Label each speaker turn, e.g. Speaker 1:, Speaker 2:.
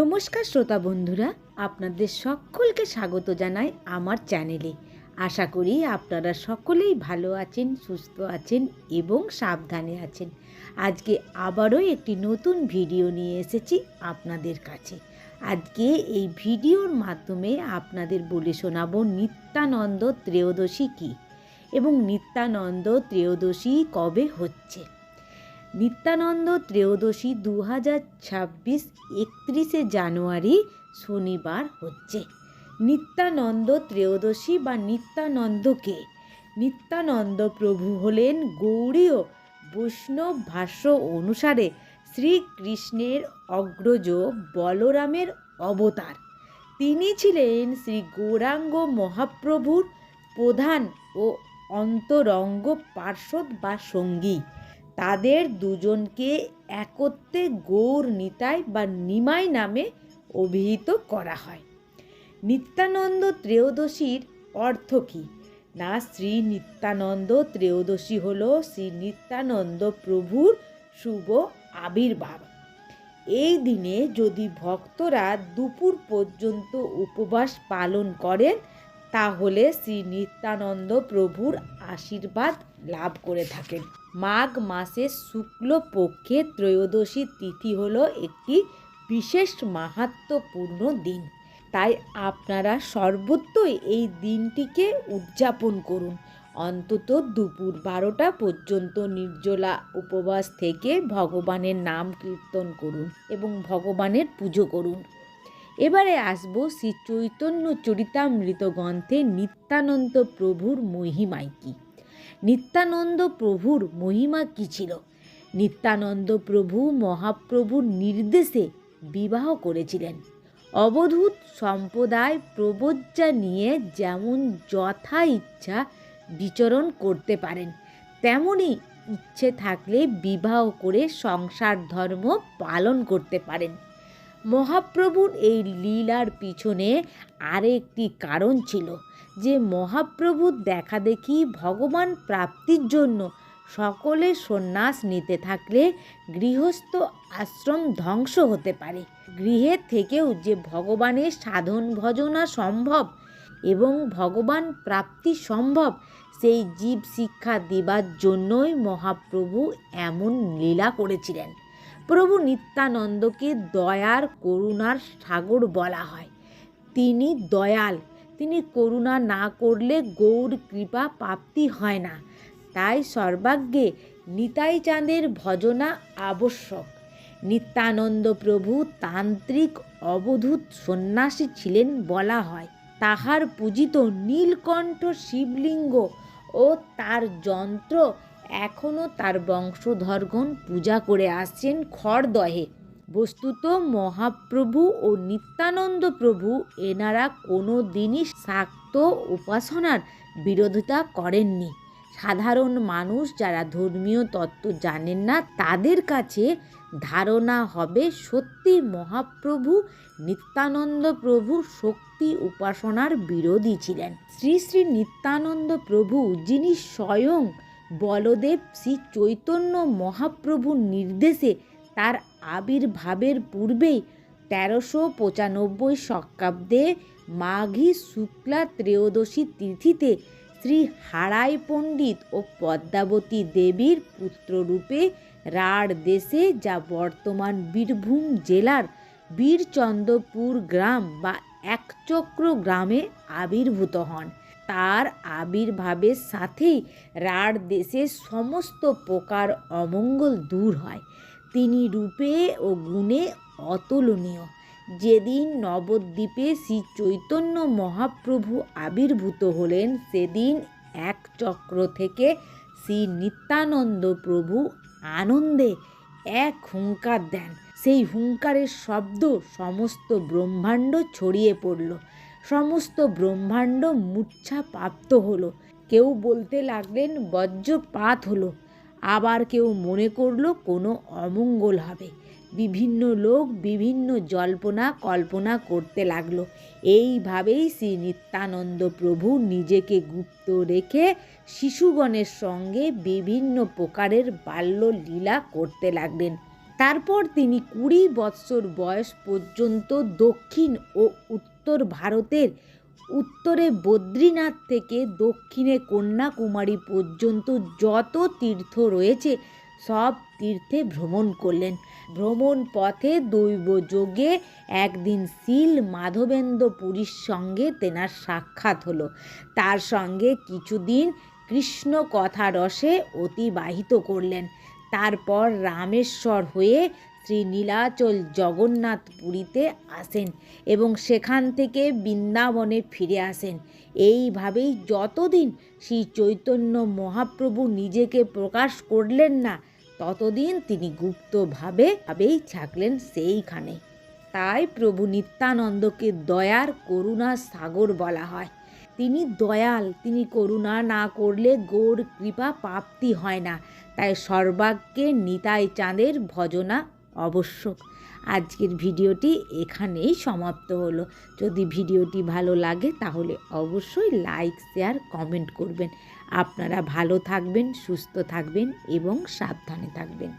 Speaker 1: নমস্কার শ্রোতা বন্ধুরা, আপনাদের সকলকে স্বাগত জানাই আমার চ্যানেলে। আশা করি আপনারা সকলেই ভালো আছেন, সুস্থ আছেন এবং সাবধানে আছেন। আজকে আবারও একটি নতুন ভিডিও নিয়ে এসেছি আপনাদের কাছে। আজকে এই ভিডিওর মাধ্যমে আপনাদের বলে শোনাবো নিত্যানন্দ ত্রয়োদশী কী এবং নিত্যানন্দ ত্রয়োদশী কবে হচ্ছে? নিত্যানন্দ ত্রয়োদশী দু হাজার ছাব্বিশ একত্রিশে জানুয়ারি শনিবার হচ্ছে। নিত্যানন্দ ত্রয়োদশী বা নিত্যানন্দকে, নিত্যানন্দ প্রভু হলেন গৌড়ীয় বৈষ্ণব ভাষ্য অনুসারে শ্রীকৃষ্ণের অগ্রজ বলরামের অবতার। তিনি ছিলেন শ্রী গৌরাঙ্গ মহাপ্রভুর প্রধান ও অন্তরঙ্গ পার্শ্বদ বা সঙ্গী। তাদের দুজনকে একত্রে গৌর নিতাই বা নিমাই নামে অভিহিত করা হয়। নিত্যানন্দ ত্রয়োদশীর অর্থ কী? না, শ্রী নিত্যানন্দ ত্রয়োদশী হল শ্রী নিত্যানন্দ প্রভুর শুভ আবির্ভাব। এই দিনে যদি ভক্তরা দুপুর পর্যন্ত উপবাস পালন করেন, তাহলে শ্রী নিত্যানন্দ প্রভুর আশীর্বাদ লাভ করে থাকেন। মাঘ মাসের শুক্লপক্ষে ত্রয়োদশী তিথি হলো একটি বিশেষ মাহাত্মপূর্ণ দিন। তাই আপনারা সর্বত্রই এই দিনটিকে উদযাপন করুন। অন্তত দুপুর বারোটা পর্যন্ত নির্জলা উপবাস থেকে ভগবানের নাম কীর্তন করুন এবং ভগবানের পুজো করুন। এবারে আসব শ্রী চৈতন্য চরিতামৃত গ্রন্থে নিত্যানন্দ প্রভুর মহিমায় নিত্যানন্দ প্রভুর মহিমা কী ছিল? নিত্যানন্দ প্রভু মহাপ্রভুর নির্দেশে বিবাহ করেছিলেন। অবধূত সম্প্রদায় প্রবজ্জা নিয়ে যেমন যথা ইচ্ছা বিচরণ করতে পারেন তেমনই ইচ্ছে থাকলে বিবাহ করে সংসার ধর্ম পালন করতে পারেন। মহাপ্রভুর এই লীলার পিছনে আরেকটি কারণ ছিল যে মহাপ্রভুর দেখা দেখি ভগবান প্রাপ্তির জন্য সকলে সন্ন্যাস নিতে থাকলে গৃহস্থ আশ্রম ধ্বংস হতে পারে। গৃহে থেকেও যে ভগবানের সাধন ভজনা সম্ভব এবং ভগবান প্রাপ্তি সম্ভব, সেই জীব শিক্ষা দেবার জন্যই মহাপ্রভু এমন লীলা করেছিলেন। প্রভু নিত্যানন্দকে দয়ার, করুণার সাগর বলা হয়। তিনি দয়াল তিনি করুণা না করলে গৌর কৃপা প্রাপ্তি হয় না। তাই সর্বাগ্যে নিতাই চাঁদের ভজনা আবশ্যক। নিত্যানন্দ প্রভু তান্ত্রিক অবধূত সন্ন্যাসী ছিলেন বলা হয়। তাহার পূজিত নীলকণ্ঠ শিবলিঙ্গ ও তার যন্ত্র এখনও তার বংশধরগণ পূজা করে আসছেন খড়দহে। বস্তুত মহাপ্রভু ও নিত্যানন্দ প্রভু এনারা কোনো দিনই শাক্ত উপাসনার বিরোধিতা করেননি। সাধারণ মানুষ যারা ধর্মীয় তত্ত্ব জানেন না, তাদের কাছে ধারণা হবে সত্যি মহাপ্রভু, নিত্যানন্দ প্রভু শক্তি উপাসনার বিরোধী ছিলেন। শ্রী শ্রী নিত্যানন্দ প্রভু যিনি স্বয়ং বলদেব শ্রী চৈতন্য মহাপ্রভুর নির্দেশে তার আবির্ভাবের পূর্বেই তেরোশো পঁচানব্বই শকাব্দে মাঘী শুক্লা ত্রয়োদশী তিথিতে শ্রী হারাই পণ্ডিত ও পদ্মাবতী দেবীর পুত্ররূপে রাঢ় দেশে, যা বর্তমান বীরভূম জেলার বীরচন্দ্রপুর গ্রাম বা একচক্র গ্রামে আবির্ভূত হন। তার আবির্ভাবের সাথেই রাঢ় দেশের সমস্ত প্রকার অমঙ্গল দূর হয়। তিনি রূপে ও গুণে অতুলনীয়। যেদিন নবদ্বীপে শ্রী চৈতন্য মহাপ্রভু আবির্ভূত হলেন, সেদিন এক চক্র থেকে শ্রী নিত্যানন্দ প্রভু আনন্দে এক হুঙ্কার দেন। সেই হুঙ্কারের শব্দ সমস্ত ব্রহ্মাণ্ড ছড়িয়ে পড়ল। সমস্ত ব্রহ্মাণ্ড মূর্ছা প্রাপ্ত হলো। কেউ বলতে লাগলেন, বজ্রপাত হলো। আবার কেউ মনে করল কোনো অমঙ্গল হবে। বিভিন্ন লোক বিভিন্ন জল্পনা কল্পনা করতে লাগল। এইভাবেই শ্রী নিত্যানন্দ প্রভু নিজেকে গুপ্ত রেখে শিশুগণের সঙ্গে বিভিন্ন প্রকারের বাল্য লীলা করতে লাগলেন। তারপর তিনি কুড়ি বৎসর বয়স পর্যন্ত দক্ষিণ ও উত্তর ভারতের উত্তরে বদ্রীনাথ থেকে দক্ষিণে কন্যাকুমারী পর্যন্ত যত তীর্থ রয়েছে, সব তীর্থে ভ্রমণ করলেন। ভ্রমণ পথে দৈব যোগে একদিন শিল মাধবেন্দ্র পুরীর সঙ্গে তেনার সাক্ষাৎ হলো। তার সঙ্গে কিছুদিন কৃষ্ণ কথা রসে অতিবাহিত করলেন। তারপর রামেশ্বর হয়ে শ্রী নীলাচল জগন্নাথ পুরীতে আসেন এবং সেখান থেকে বৃন্দাবনে ফিরে আসেন। এইভাবেই যতদিন শ্রী চৈতন্য মহাপ্রভু নিজেকে প্রকাশ করলেন না, ততদিন তিনি গুপ্তভাবে ভাবেই থাকলেন সেইখানে। তাই প্রভু নিত্যানন্দকে দয়ার করুণা সাগর বলা হয়। তিনি দয়াল, তিনি করুণা না করলে গৌর কৃপা প্রাপ্তি হয় না। তাই সর্বাগ্যে নিতাই চাঁদের ভজনা আবশ্যক আজকের ভিডিওটি এখানেই সমাপ্ত হলো। যদি ভিডিওটি ভালো লাগে তাহলে অবশ্যই লাইক, শেয়ার, কমেন্ট করবেন। আপনারা ভালো থাকবেন, সুস্থ থাকবেন এবং সাবধানে থাকবেন।